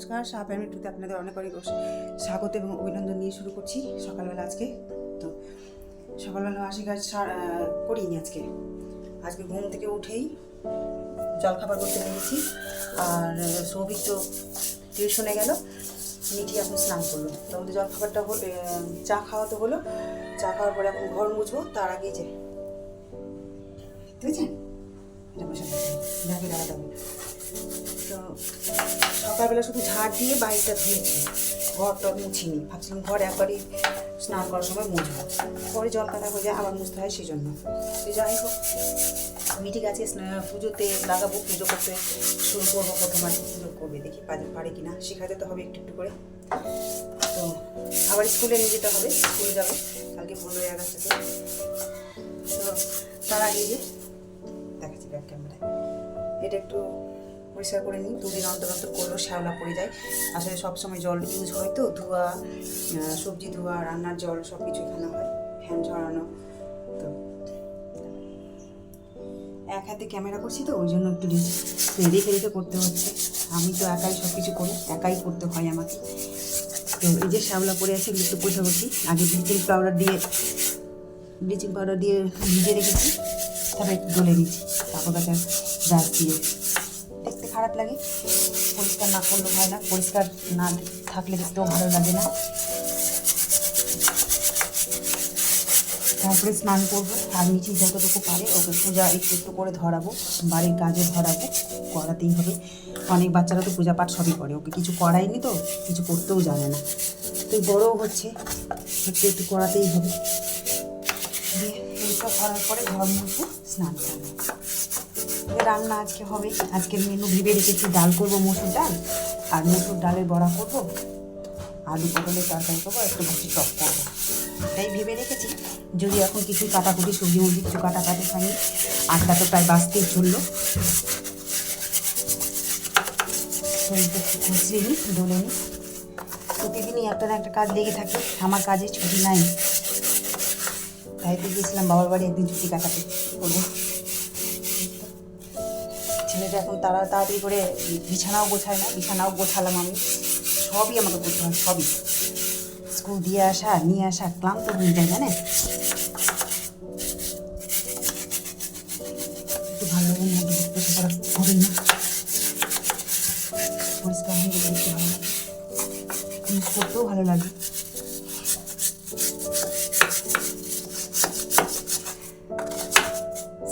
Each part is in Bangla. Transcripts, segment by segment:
নমস্কার শাহ ফ্যামিলি টুতে আপনাদের অনেক অনেক স্বাগত এবং অভিনন্দন নিয়ে শুরু করছি সকালবেলা আজকে। তো সকালবেলা আশি কাজ করিনি আজকে। আজকে ঘুম থেকে উঠেই জলখাবার করতে লেগেছি আর সৌভিক তো টিউশনে গেল, মিঠি এখন স্নান করল। তো আমাদের জলখাবারটা হলো চা খাওয়া তো হলো, চা খাওয়ার পরে এখন ঘর মুছবো, তার আগেই যে বুঝছেন হবে। তো সকালবেলা শুধু ঝাড় দিয়ে বাড়িটা ধুয়েছি ঘরটা মুছিনি ভাবছিলাম ঘর একবারই স্নান করার সময় মুছবো। পরে জল কাটা হয়ে যায়, আবার মুছতে হয় সেই জন্য তো যাই হোক মিটি গাছে পুজোতে লাগাবো, পুজো করতে শুরু করব প্রথম আর পুজো করবে, দেখি পারে- কিনা। শেখাতে তো হবে একটু একটু করে। তো আবার স্কুলে নিয়ে যেতে হবে, স্কুলে যাবে, কালকে পনেরোই আগস্ট আছে। তো তার আগে যে দেখাচ্ছি ব্যাক ক্যামেরায় এটা একটু পরিষ্কার করে নিই। দুদিন অন্তর অন্তর করলেও শ্যাওলা পড়ে যায়। আসলে সবসময় জল ইউজ হয় তো, ধোয়া সবজি ধোয়া, রান্নার জল সব কিছু এখানে হয়, ফ্যান ঝরানো। তো এক হাতে ক্যামেরা করছি তো, ওই জন্য একটু রেখে ফেরিতে করতে হচ্ছে। আমি তো একাই সব কিছু করি, একাই করতে হয় আমাকে। তো এই যে শ্যাওলা পড়ে আছে একটু পয়সা করছি। আগে ব্লিচিং পাউডার দিয়ে ব্লিচিং পাউডার দিয়ে ভিজে রেখেছি, তারপরে একটু ডলে নিচ্ছি। কাপড় কাচার ব্রাশ দিয়ে খারাপ লাগে। পরিষ্কার না করলে হয় না, পরিষ্কার না থাকলে দেখতেও ভালো লাগে না। তারপরে স্নান করব, আর মিঠি যতটুকু পারে ওকে পূজা একটু একটু করে ধরাবো, বাড়ির কাজে ধরাবো, করাতেই হবে। অনেক বাচ্চারা তো পূজা পাঠ সবই করে, ওকে কিছু করায়নি তো, কিছু করতেও জানে না। তো বড়ও হচ্ছে, একটু একটু করাতেই হবে। দিয়ে এইসব করার পরে ঘর মুছবো, স্নান করব। রান্না আজকে হবে। আজকের মেনু ভেবে রেখেছি ডাল করব, মসুর ডাল, আর মসুর ডালের বড়া করব, আলু পটলের তরকারি করব একটু ভাজি টক করব। এটাই ভেবে রেখেছি, যদি এখন কিছু কাটাকুটি, সবজি মুরগি কিছু কাটাকাটি হয়নি, আটটা তো প্রায় বাঁচতেই চলল। খুঁজড়িয়ে নিই নিই। প্রতিদিনই একটা না একটা কাজ লেগে থাকে, আমার কাজে ছুটি নাই। তাই তো গিয়েছিলাম বাবার বাড়ি, একদিন ছুটি কাটাতে করব। ছেলেটা এখন তারা তাড়াতাড়ি করে বিছানাও গোছায় না, বিছানাও গোছালাম আমি। সবই আমাকে করতে হয়, সবই। স্কুল দিয়ে আসা, নিয়ে আসা, ক্লান্ত হয়ে যায় জানে একটু ভালো লাগে না করা না। পরিষ্কার হয়ে গেলে একটু ভালো করতেও ভালো লাগে।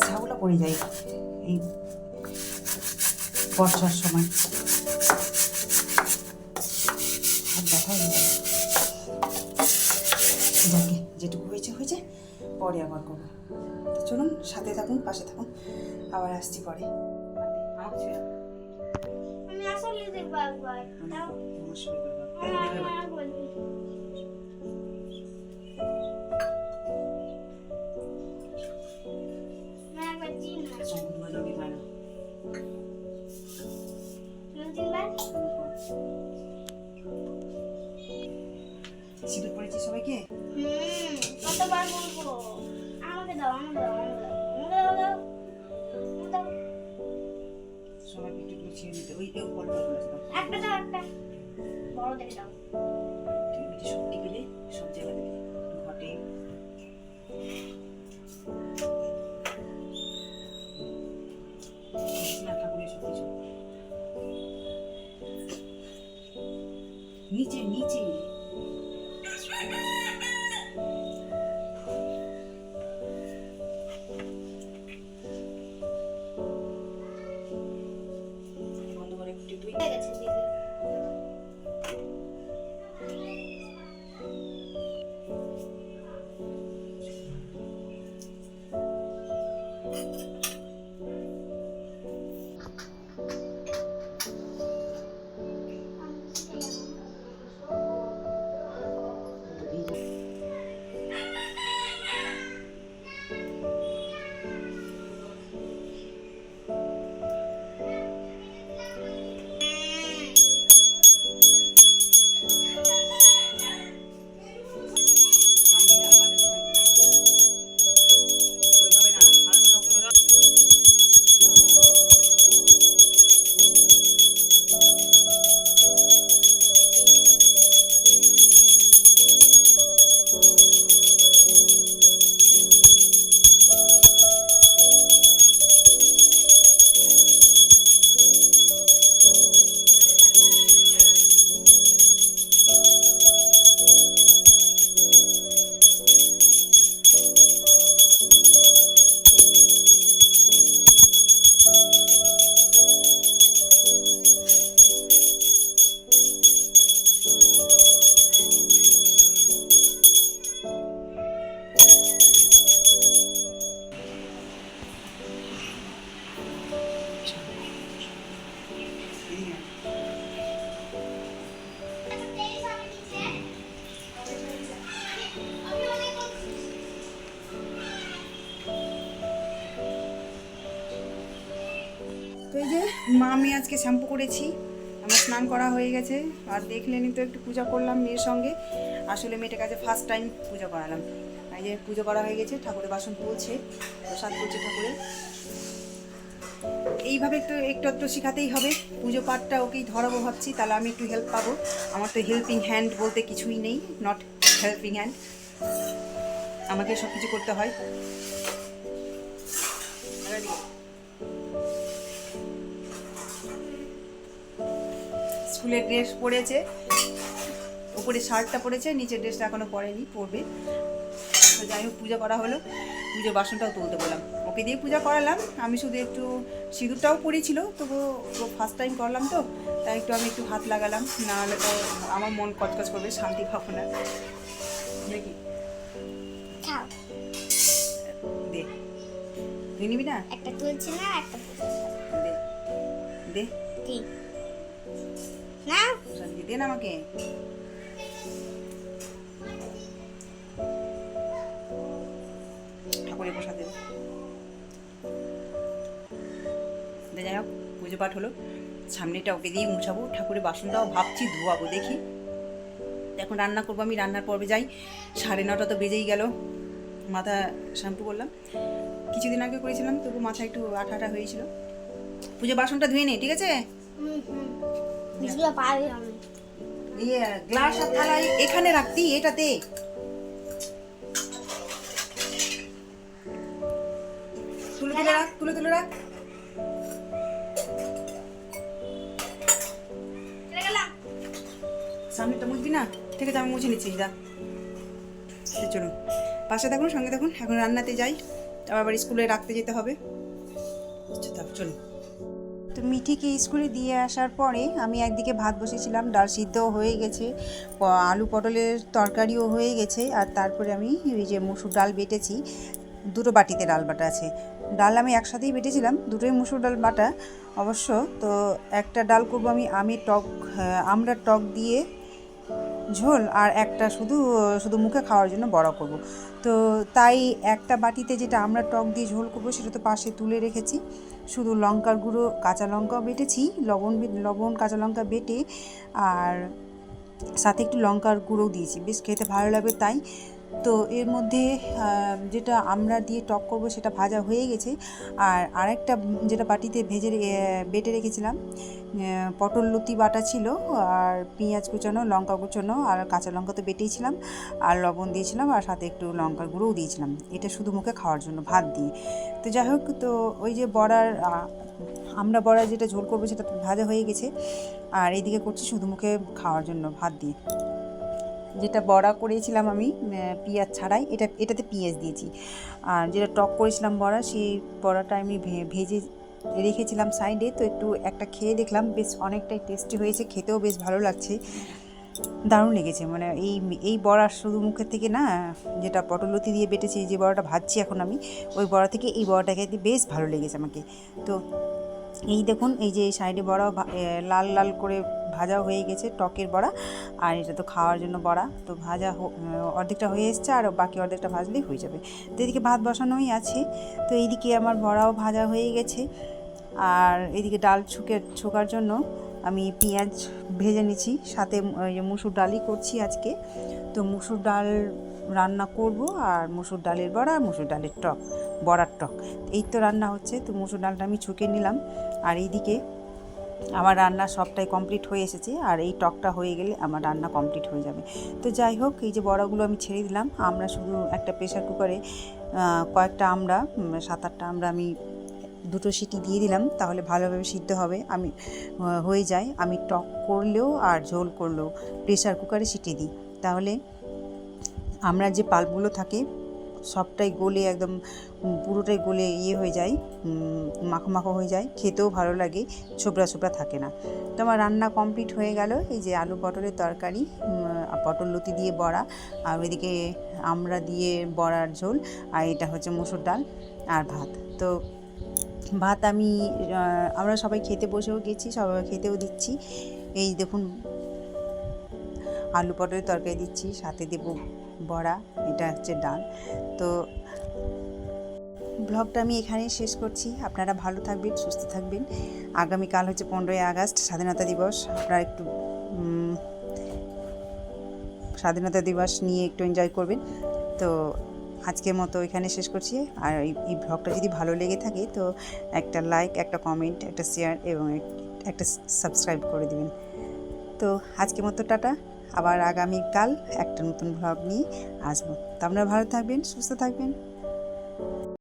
ছাগলা পড়ে যায়, এই বর্ষার সময়। আর দেখা হয়ে যাকে যেটুকু হয়েছে হয়েছে। পরে আবার করব। তো চলুন সাথে থাকুন পাশে থাকুন। আবার আসছি পরে। আমি আসলে দেখব একবার। সিঁদুর পড়েছি সবাইকে? হুম কতবার বলব? আমাকে দাও আমাকে দাও আমাকে দাও দাও দাও আমাকে একটু গুছিয়ে নিতে। ওই কেউ কল করেছিল একটা দাও একটা। বড় দেখে দাও। সত্যি গেলে সব জায়গা দেবে ঘটে। ঠাকুরের সব কিছু। নিচে নিচে। মা, আমি আজকে শ্যাম্পু করেছি। আমার স্নান করা হয়ে গেছে। আর দেখলেনি তো একটু পূজা করলাম মেয়ের সঙ্গে। আসলে মেয়েটার কাছে ফার্স্ট টাইম পূজা করালাম। এই যে পুজো করা হয়ে গেছে, ঠাকুরের বাসন তুলছে, প্রসাদ করছে ঠাকুরের। এইভাবে একটু একটু একটু শেখাতেই হবে। পুজো পাঠটা ওকেই ধরাবো ভাবছি, তাহলে আমি একটু হেল্প পাবো। আমার তো হেল্পিং হ্যান্ড বলতে কিছুই নেই নট হেল্পিং হ্যান্ড আমাকে সব কিছু করতে হয়। স্কুলের ড্রেস পরেছে। উপরে শার্টটা পরেছে নিচের ড্রেসটা এখনও পরেনি পরবে। তো যাই হোক পূজা করা হলো। পুজোর বাসনটাও তুলতে বললাম। ওকে দিয়ে পূজা করালাম। আমি শুধু একটু সিঁদুরটাও পরেছিল তবু ও ফার্স্ট টাইম করলাম তো তাই একটু আমি একটু হাত লাগালাম। না হলে তো আমার মন কচকচ করবে শান্তি পাবো না। দেখি খাও। দে। তুই নিবি না? একটা তুলছি না একটা দে। দে। না প্রসাদ দিয়ে আমাকে। ঠাকুরের প্রসাদ। যাই হোক, পুজো পাঠ হলো। সামনেটা ওকে দিয়ে মুছাবো। ঠাকুরের বাসনটাও ভাবছি ধোয়াবো, দেখি। এখন রান্না করব আমি, রান্নার পর্বে যাই। সাড়ে নটা তো বেজেই গেল। মাথা শ্যাম্পু করলাম। কিছুদিন আগে করেছিলাম, তবু মাথা একটু আঠা আঠা হয়েছিল। পুজো বাসনটা ধুয়ে নে, ঠিক আছে? আমি ইয়ে গ্লাস আর থালা এখানে রাখতি এটাতে। তুলে তুলে রাখ তুলে তুলে রাখ। সামনেটা মুছবি না? ঠিক আছে আমি মুছে নিচ্ছি দা চলুন। পাশে থাকুন সঙ্গে থাকুন। এখন রান্নাতে যাই। আবার স্কুলে রাখতে যেতে হবে। আচ্ছা চলুন। তো মিঠিকে স্কুলে দিয়ে আসার পরে আমি একদিকে ভাত বসেছিলাম, ডাল সিদ্ধও হয়ে গেছে আলু পটলের তরকারিও হয়ে গেছে, আর তারপরে আমি ওই যে মুসুর ডাল বেটেছি, দুটো বাটিতে ডাল বাটা আছে। ডাল আমি একসাথেই বেটেছিলাম, দুটোই মুসুর ডাল বাটা অবশ্য, তো একটা ডাল করব আমি আমি টক আমরা টক দিয়ে ঝোল, আর একটা শুধু শুধু মুখে খাওয়ার জন্য বড়া করব। তো তাই একটা বাটিতে যেটা আমরা টক দিয়ে ঝোল করব সেটা তো পাশে তুলে রেখেছি। শুধু লঙ্কার গুঁড়ো, কাঁচা লঙ্কাও বেটেছি, লবণ লবণ, কাঁচা লঙ্কা বেটে আর সাথে একটু লঙ্কার গুঁড়োও দিয়েছি। বেশ খেতে ভালো লাগবে তাই। তো এর মধ্যে যেটা আমরা দিয়ে টক করব সেটা ভাজা হয়ে গেছে। আর আরেকটা যেটা বাটিতে ভেজে বেটে রেখেছিলাম পটল লতি বাটা ছিল আর পেঁয়াজ কুচানো, লঙ্কা কুচানো আর কাঁচা লঙ্কা তো বেটেইছিলাম। আর লবণ দিয়েছিলাম আর সাথে একটু লঙ্কার গুঁড়োও দিয়েছিলাম। এটা শুধু মুখে খাওয়ার জন্য, ভাত দিয়ে। তো যাই হোক, তো ওই যে বড়ার আমরা বড়া যেটা ঝোল করব সেটা ভাজা হয়ে গেছে। আর এইদিকে করছি শুধু মুখে খাওয়ার জন্য ভাত দিয়ে। যেটা বড়া করেছিলাম আমি পেঁয়াজ ছাড়াই, এটা, এটাতে পেঁয়াজ দিয়েছি। আর যেটা টক করেছিলাম বড়া, সেই বড়াটা আমি ভেজে রেখেছিলাম সাইডে, তো একটু একটা খেয়ে দেখলাম, বেশ অনেকটাই টেস্টি হয়েছে, খেতেও বেশ ভালো লাগছে। দারুণ লেগেছে। মানে এই এই বড়া শুধু মুখের থেকে না, যেটা পটলতি দিয়ে বেটেছি, যে বড়াটা ভাজছি এখন আমি, ওই বড়া থেকে এই বড়াটা খেতে বেশ ভালো লেগেছে আমাকে। তো এই দেখুন, এই যে সাইডে বড়া লাল লাল করে ভাজা হয়ে গেছে টকের বড়া, আর এটা তো খাওয়ার জন্য বড়া। তো ভাজা অর্ধেকটা হয়ে এসছে, আর বাকি অর্ধেকটা ভাজলেই হয়ে যাবে। তো এদিকে ভাত বসানোই আছে। তো এইদিকে আমার বড়াও ভাজা হয়ে গেছে। আর এদিকে ডাল ছুকে, ছোকার জন্য আমি পেঁয়াজ ভেজে নিচ্ছি, সাথে মুসুর ডালই করছি আজকে। তো মুসুর ডাল রান্না করব আর মুসুর ডালের বড়া আর মুসুর ডালের টক, বড়ার টক। এই তো রান্না হচ্ছে, তো মুসুর ডালটা আমি ছুকে নিলাম। আর এইদিকে আমার রান্না সবটাই কমপ্লিট হয়ে এসেছে, আর এই টকটা হয়ে গেলে আমার রান্না কমপ্লিট হয়ে যাবে। তো যাই হোক, এই যে বড়াগুলো আমি ছেড়ে দিলাম। আমরা শুধু একটা প্রেশার কুকারে কয়েকটা আমরা সাত আটটা আমরা আমি দুটো সিটি দিয়ে দিলাম, তাহলে ভালোভাবে সিদ্ধ হবে। আমি হয়ে যায়। আমি টক করলেও আর ঝোল করলেও প্রেশার কুকারে সিটি দিই। তাহলে আমরা যে পাল্পগুলো থাকে, সবটাই গলে একদম পুরোটাই গলে ইয়ে হয়ে যায় মাখো মাখো হয়ে যায়। খেতেও ভালো লাগে, ছোবড়া ছোবড়া থাকে না। তো আমার রান্না কমপ্লিট হয়ে গেল। এই যে আলু পটলের তরকারি পটল লতি দিয়ে বড়া, আর ওইদিকে আমরা দিয়ে বড়ার ঝোল, আর এটা হচ্ছে মুসুর ডাল আর ভাত। তো ভাত আমি আমরা সবাই খেতে বসেও গেছি সবাই খেতেও দিচ্ছি। এই দেখুন, আলু পটলের তরকারি দিচ্ছি, সাথে দেব বড়া, এটা হচ্ছে ডাল। তো ব্লগটা আমি এখানেই শেষ করছি। আপনারা ভালো থাকবেন, সুস্থ থাকবেন। আগামীকাল হচ্ছে পনেরোই আগস্ট, স্বাধীনতা দিবস। আপনারা একটু স্বাধীনতা দিবস নিয়ে একটু এনজয় করবেন। তো আজকের মতো এখানে শেষ করছি। আর এই- ব্লগটা যদি ভালো লেগে থাকে, তো একটা লাইক একটা কমেন্ট একটা শেয়ার এবং একটা সাবস্ক্রাইব করে দেবেন। তো আজকের মতো টাটা। আবার আগামীকাল একটা নতুন ব্লগ নিয়ে আসব। তো আপনারা ভালো থাকবেন, সুস্থ থাকবেন।